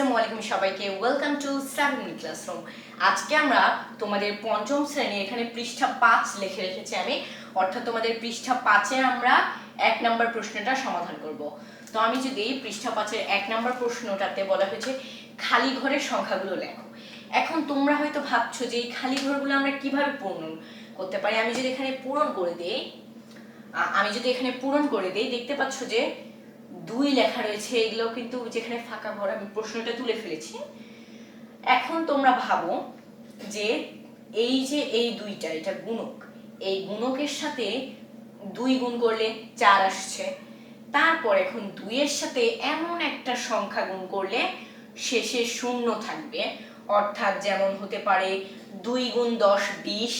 আসসালামু আলাইকুম সবাইকে। ওয়েলকাম টু সেভেন ক্লাসরুম আজকে আমরা তোমাদের পঞ্চম শ্রেণি, এখানে পৃষ্ঠা পাঁচ লিখে রেখেছি আমি। অর্থাৎ তোমাদের পৃষ্ঠা পাঁচে আমরা এক নম্বর প্রশ্নটা সমাধান করব। তো আমি যদি পৃষ্ঠা পাঁচের এক নম্বর প্রশ্নটাতে বলা হয়েছে, খালি ঘরের সংখ্যাগুলো লেখো। এখন তোমরা হয়তো ভাবছ যে এই খালি ঘরগুলো আমরা কীভাবে পূরণ করতে পারি? আমি যদি এখানে পূরণ করে দিই আমি যদি এখানে পূরণ করে দিই, দেখতে পাচ্ছ যে দুই লেখা রয়েছে, এগুলো কিন্তু যেখানে ফাঁকা ঘর আমি প্রশ্নটা তুলে ফেলেছি। এখন তোমরা ভাবো যে এই যে এই দুইটা, এটা গুণক, এই গুণকের সাথে দুই গুণ করলে চার আসছে। তারপর এখন দুইয়ের সাথে এমন একটা সংখ্যা গুণ করলে শেষে শূন্য থাকবে। অর্থাৎ যেমন হতে পারে দুই গুণ দশ বিশ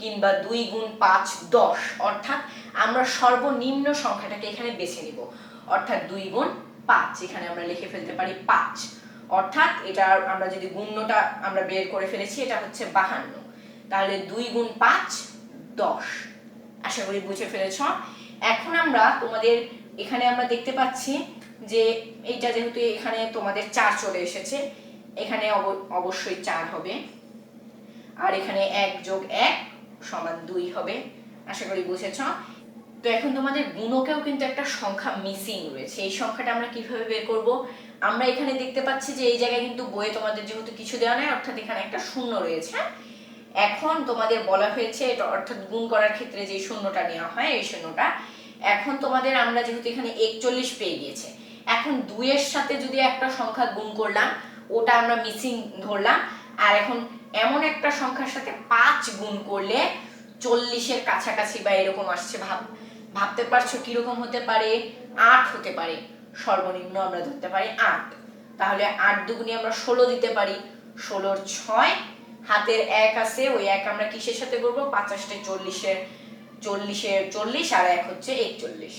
কিংবা দুই গুণ পাঁচ দশ। অর্থাৎ আমরা সর্বনিম্ন সংখ্যাটাকে এখানে বেছে নিব। অর্থাৎ দুই গুণ পাঁচ এখানে আমরা লিখে ফেলতে পারি পাঁচ। অর্থাৎ এটা আমরা যদি গুণ্যটা আমরা বের করে ফেলেছি, এটা হচ্ছে বাহান্ন। তাহলে দুই গুণ পাঁচ, দশ। আশা করি বুঝে ফেলেছ? এখন আমরা তোমাদের, এখানে আমরা দেখতে পাচ্ছি যে এইটা যেহেতু এখানে তোমাদের চার চলে এসেছে, এখানে অব- অবশ্যই চার হবে। আর এখানে এক যোগ এক সমান দুই হবে। আশা করি বুঝেছ? তো এখন তোমাদের গুণকেও কিন্তু একটা সংখ্যা মিসিং রয়েছে। এই সংখ্যাটা আমরা কীভাবে বের করব? আমরা এখানে দেখতে পাচ্ছি যে এই জায়গায় কিন্তু বইয়ে তোমাদের যেহেতু কিছু দেওয়া নাই, অর্থাৎ এখানে একটা শূন্য রয়েছে। এখন তোমাদের বলা হয়েছে, এটা অর্থাৎ গুণ করার ক্ষেত্রে যে শূন্যটা নেওয়া হয়, এই শূন্যটা। এখন তোমাদের আমরা যেহেতু এখানে একচল্লিশ পেয়ে গিয়েছে, এখন দুইয়ের সাথে যদি একটা সংখ্যা গুণ করলাম, ওটা আমরা মিসিং ধরলাম। আর এখন এমন একটা সংখ্যার সাথে পাঁচ গুণ করলে চল্লিশের কাছাকাছি বা এরকম আসছে ভাব। ভাবতে পারছ কীরকম হতে পারে? আট হতে পারে। সর্বনিম্ন আমরা ধরতে পারি আট। তাহলে আট দুগুনি আমরা ষোলো দিতে পারি। ষোলোর ছয়, হাতের এক আছে, ওই এক আমরা কিসের সাথে করব? পাঁচাশটা চল্লিশের চল্লিশের চল্লিশ আর এক হচ্ছে একচল্লিশ।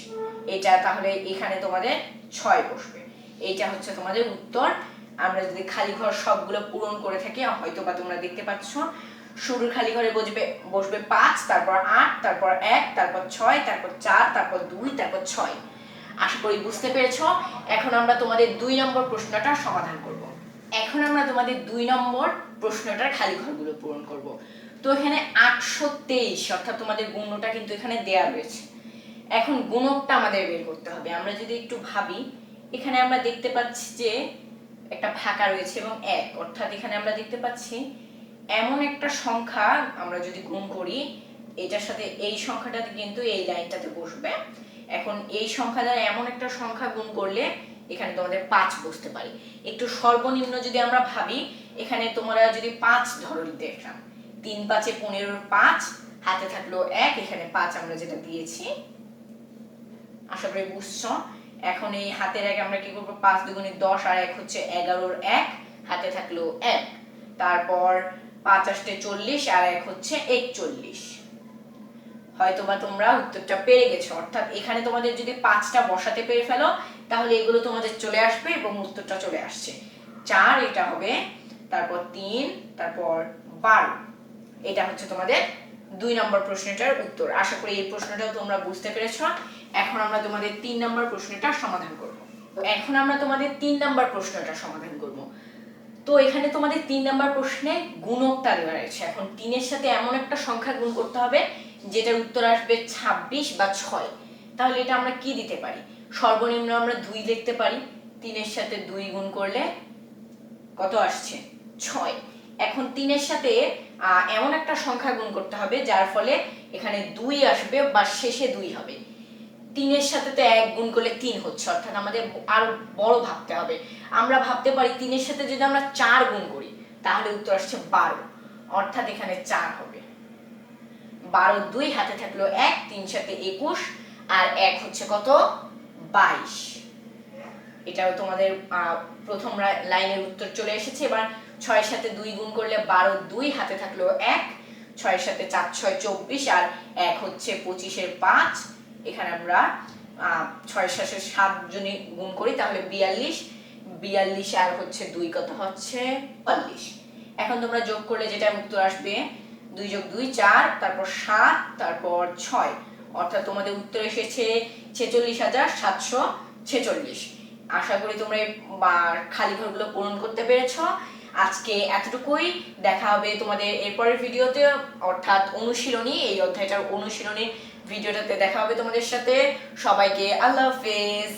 এটা তাহলে এখানে তোমাদের ছয় বসবে। এইটা হচ্ছে তোমাদের উত্তর। আমরা যদি খালি ঘর সবগুলো পূরণ করে থাকি হয়তো বা তোমরা দেখতে পাচ্ছ শুরুর খালি ঘরে বসবে বসবে পাঁচ, তারপর আট, তারপর এক, তারপর ছয়, তারপর চার, তারপর দুই, তারপর ছয়। আশা করি বুঝতে পেরেছ? এখন আমরা তোমাদের দুই নম্বর প্রশ্নটা সমাধান করব। এখন আমরা তোমাদের দুই নম্বর প্রশ্নটার খালি ঘরগুলো পূরণ করব। তো এখানে আটশো তেইশ, অর্থাৎ তোমাদের গুণটা কিন্তু এখানে দেয়া রয়েছে। এখন গুণকটা আমাদের বের করতে হবে। আমরা যদি একটু ভাবি, এখানে আমরা দেখতে পাচ্ছি যে একটা ফাঁকা রয়েছে এবং এক, অর্থাৎ এখানে আমরা দেখতে পাচ্ছি এমন একটা সংখ্যা আমরা যদি গুণ করি, এটার সাথে এই সংখ্যাটাতে কিন্তু এই লাইনটাতে বসবে। এখন এই সংখ্যা দ্বারা এমন একটা সংখ্যা গুণ করলে এখানে তোমাদের পাঁচ বসতে পারি। একটু সর্বনিম্ন যদি আমরা ভাবি, এখানে তোমরা যদি পাঁচ ধরো দেখলাম তিন পাঁচে পনেরোর পাঁচ, হাতে থাকল এক, এখানে পাঁচ আমরা যেটা দিয়েছি। আশা করি বুঝছ? এখন এই হাতের এক আমরা কি করব? পাঁচ দুগুণে দশ আর এক হচ্ছে এগারোর এক, হাতে থাকল এক। তারপর পাঁচ আষ্টে চল্লিশ, আর এক হচ্ছে একচল্লিশ। হয়তোবা তোমরা উত্তরটা পেরে গেছো। অর্থাৎ এখানে তোমাদের যদি পাঁচটা বসাতে পেরে ফেলো, তাহলে এগুলো তোমাদের চলে আসবে এবং উত্তরটা চলে আসছে। চার, এটা হবে, তারপর তিন, তারপর বারো। এটা হচ্ছে তোমাদের দুই নম্বর প্রশ্নটার উত্তর। আশা করি এই প্রশ্নটাও তোমরা বুঝতে পেরেছ। এখন আমরা তোমাদের তিন নম্বর প্রশ্নটা সমাধান করব। এখন আমরা তোমাদের তিন নম্বর প্রশ্নটা সমাধান করব। তো এখানে তোমাদের তিন নম্বর প্রশ্নে গুণকটা দেওয়া রয়েছে। এখন তিনের সাথে এমন একটা সংখ্যা গুণ করতে হবে, যেটার উত্তর আসবে ছাব্বিশ বা ছয়। তাহলে এটা আমরা কি দিতে পারি? সর্বনিম্ন আমরা দুই লিখতে পারি। তিনের সাথে দুই গুণ করলে কত আসছে? ছয়। এখন তিনের সাথে এমন একটা সংখ্যা গুণ করতে হবে, যার ফলে এখানে দুই আসবে বা শেষে দুই হবে। তিনের সাথে তো এক গুণ করলে তিন হচ্ছে, অর্থাৎ আমাদের আরও বড় ভাবতে হবে। আমরা ভাবতে পারি তিনের সাথে যদি আমরা চার গুণ করি, তাহলে উত্তর আসছে বারো, অর্থাৎ এখানে চার হবে। বারো দুই হাতে থাকল এক, তিন সাথে একুশ, আর এক হচ্ছে কত? বাইশ। এটাও তোমাদের প্রথম লাইনের উত্তর চলে এসেছে। এবার ছয়ের সাথে দুই গুণ করলে বারো দুই হাতে থাকল এক ছয়ের সাথে চার, ছয়, চব্বিশ, আর এক হচ্ছে পঁচিশের পাঁচ এখানে আমরা আহ, ছয়ের সাত জনে গুণ করি তাহলে বিয়াল্লিশ। বিয়াল্লিশ আর হচ্ছে দুই কত হচ্ছে? চুয়াল্লিশ এখন তোমরা যোগ করলে যেটা উত্তর আসবে দুই যোগ দুই চার তারপর সাত তারপর ছয়। অর্থাৎ তোমাদের উত্তর এসেছে ছেচল্লিশ হাজার সাতশো ছেচল্লিশ। আশা করি তোমরা খালি ঘরগুলো পূরণ করতে পেরেছ। আজকে এতটুকুই। দেখা হবে তোমাদের এরপরের ভিডিওতে। অর্থাৎ অনুশীলনী, এই অধ্যায়টার অনুশীলনী ভিডিওটাতে দেখা হবে তোমাদের সাথে। সবাইকে আল্লাহ হাফেজ।